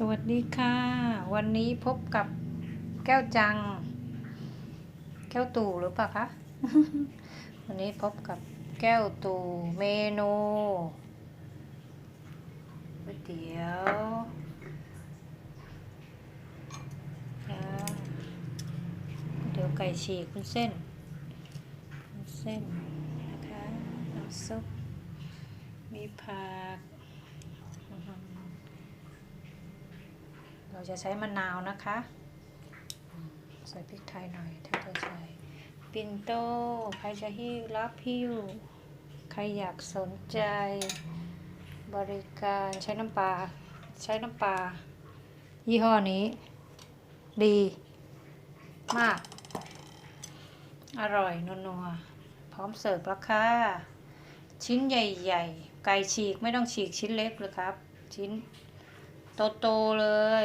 สวัสดีค่ะ วันนี้พบกับแก้วจัง แก้วตู่หรือเปล่าคะ วันนี้พบกับแก้วตู่เมนูก๋วยเตี๋ยวอ่าเดี๋ยวไก่ฉีกคุณเส้นคุณเส้นนะคะน้ำซุปมีผัก เราจะใช้มะนาวนะคะ ใส่พริกไทยหน่อยถ้าจะใส่ปินโต้ใครจะหิ้วรับหิ้วใครอยากสนใจบริการใช้น้ำปลาใช้น้ำปลายี่ห้อนี้ ดีมาก อร่อยนัวๆพร้อมเสิร์ฟแล้วค่ะ ชิ้นใหญ่ ๆ ไก่ฉีกไม่ต้องฉีกชิ้นเล็กเลยครับ ชิ้น โตๆเลย